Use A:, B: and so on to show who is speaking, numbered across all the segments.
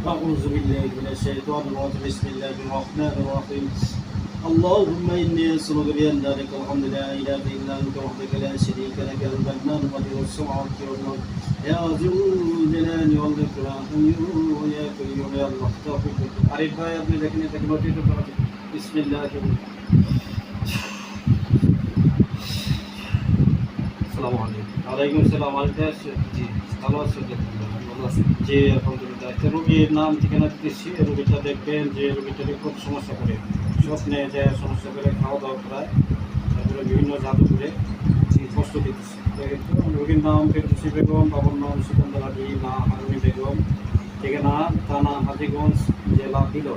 A: أعوذ بالله من الشيطان الرجيم. بسم الله الرحمن الرحيم. اللهم إني أسألك بأن لك الحمد لا إله إلا أنت وحدك لا شريك لك المنان ولي السمع والملك يا ذو الجلال والإكرام. يا كريم يا الله. توفيق. عارف يا ابني لكن بسم الله.
B: الرحمن الرحيم
A: ওয়ালাইকুম আছে?
B: জি,
A: ভালো আছেন
B: ভালো আছেন
A: জি, আলহামদুলিল্লাহ। একটা রোগীর নাম ঠিকানা দিতেছি। রোগীটা দেখবেন যে রোগীটাকে খুব সমস্যা করে। স্বপ্নে যে সমস্যা করে খাওয়া দাওয়া করায়, তারপরে বিভিন্ন জাদু করে কষ্ট দিতেছে। রোগীর নাম ফেরদৌসি বেগম, বাবার নাম সিকন্দর আলী, না হারুনি বেগম। ঠিকানা থানা হাজিগঞ্জ, জেলা দিল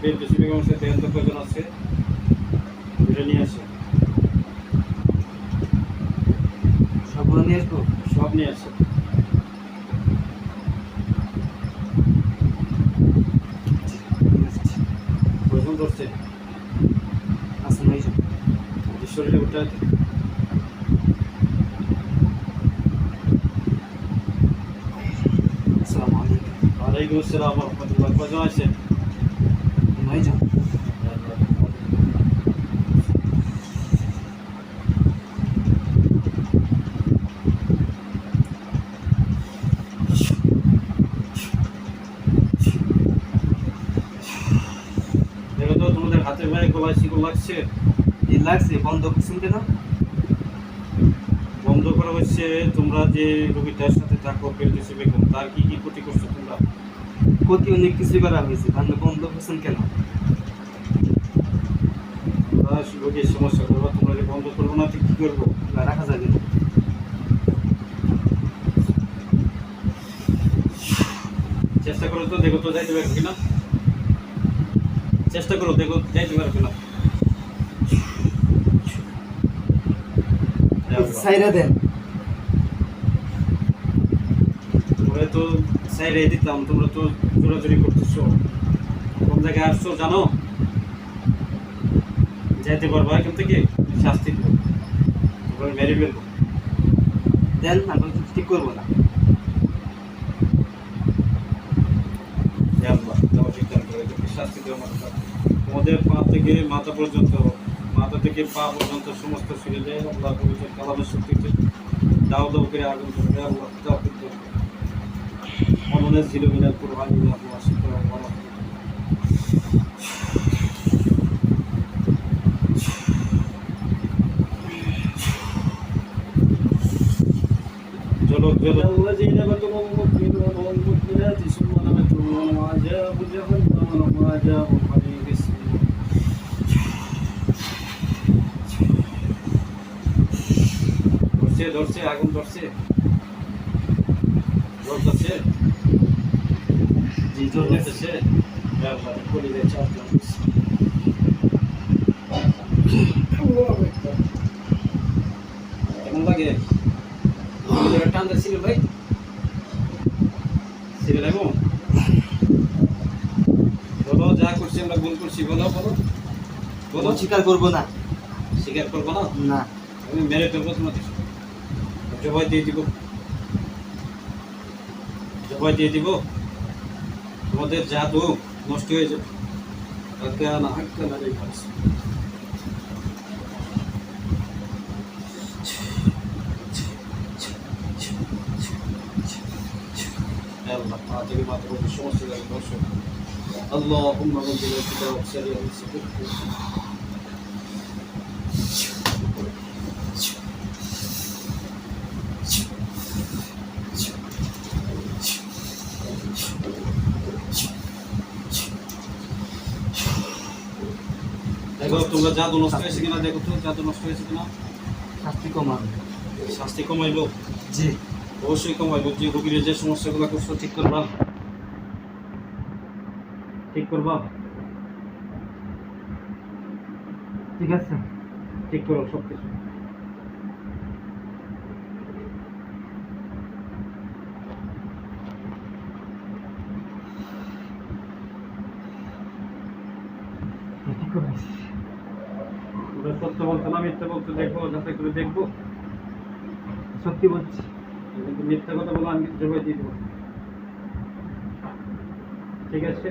A: ফেরদৌসি বেগম সাথে দেহান্ত প্রয়োজন আছে। এটা নিয়ে আসে
B: নিয়ে আসব?
A: সব নিয়ে আসে। প্রয়োজন করছে।
B: আসুন ভাই
A: শরীরে উঠে।
B: আসসালামু আলাইকুম।
A: ওয়ালাইকুম আসসালাম। রহমতুল্লাহ কজন আছে
B: ভাই যান।
A: দেখো তো তোমাদের হাতে পায়ে গলায় শিকল লাগছে।
B: এই লাগছে, বন্ধ করছেন কেন?
A: বন্ধ করা হচ্ছে, তোমরা যে রোগীটার সাথে থাকো ফেরদৌসি বেগম তার কি কি ক্ষতি করছ তোমরা?
B: ক্ষতি অনেক কিছু করা হয়েছে তাহলে বন্ধ করছেন কেন?
A: তোমরা রোগীর সমস্যা করব, তোমরা যে বন্ধ করব না তো কি করব?
B: রাখা যাবে না।
A: চেষ্টা করো তো, দেখো তো, যাইতে পারবে কিনা। চেষ্টা করো দেখো যাইতে পারবে কিনা
B: সাইরা দেন।
A: তোমরা তো সাইডে দিতাম তোমরা তো জোরাজুরি করতেছো। কোন জায়গায় আসছো জানো? যাইতে পারব এখান থেকে শাস্তি দেবো। তোমরা মেরে ফেলব।
B: দেন কিছু ঠিক করব না
A: আল্লাহ তোমার বিজ্ঞান করে এদেরকে শাস্তি দেওয়া মাথা তোমাদের পা থেকে মাথা পর্যন্ত, মাথা থেকে পা পর্যন্ত সমস্ত শরীরে আল্লাহ পবিত্র কালামের শক্তিতে। দাও দাও করে আগুন করবে আল্লাহ। দাও কিন্তু মননে ছিল মিনার কুরবানি আল্লাহ শুকর আল্লাহ চলো রাজা ওখানে গেছে। ধরছে ধরছে, আগুন ধরছে। ধরতেছে
B: জি
A: ধরতেছে। পরিবেশ চাষ কেমন লাগে? টান ছিল ভাই? করছি আমরা ভুল করছি বলো বলো। বলো।
B: স্বীকার করব না।
A: স্বীকার করব না?
B: না।
A: আমি মেরে ফেলব তোমাদের জবাই দিয়ে দিব। জবাই দিয়ে দিব। তোমাদের জাদু নষ্ট হয়ে যাবে। আল্লাহ পা থেকে সমস্ত দর্শক اللهم منزل الكتاب سريع الصدق দেখো তোমরা জাদু নষ্ট হয়েছে কিনা দেখো তো জাদু নষ্ট হয়েছে কিনা
B: শাস্তি কমান
A: শাস্তি কমাইলো
B: জি
A: অবশ্যই কমাইলো যে রোগীর যে সমস্যাগুলো করছো ঠিক করবা ঠিক করবা?
B: ঠিক আছে?
A: ঠিক করো সব কিছু সত্য না মিথ্যা দেখব যাচাই করে দেখব।
B: সত্যি বলছি।
A: মিথ্যা কথা বলে আমি জবাই দিয়ে দেবো। ঠিক আছে?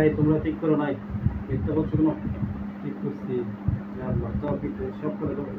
A: এই তোমরা ঠিক করো নাই মিথ্যা বলছো কেন
B: ঠিক করছি
A: ইয়া আল্লাহ তাও ঠিক করে সব করে দেবো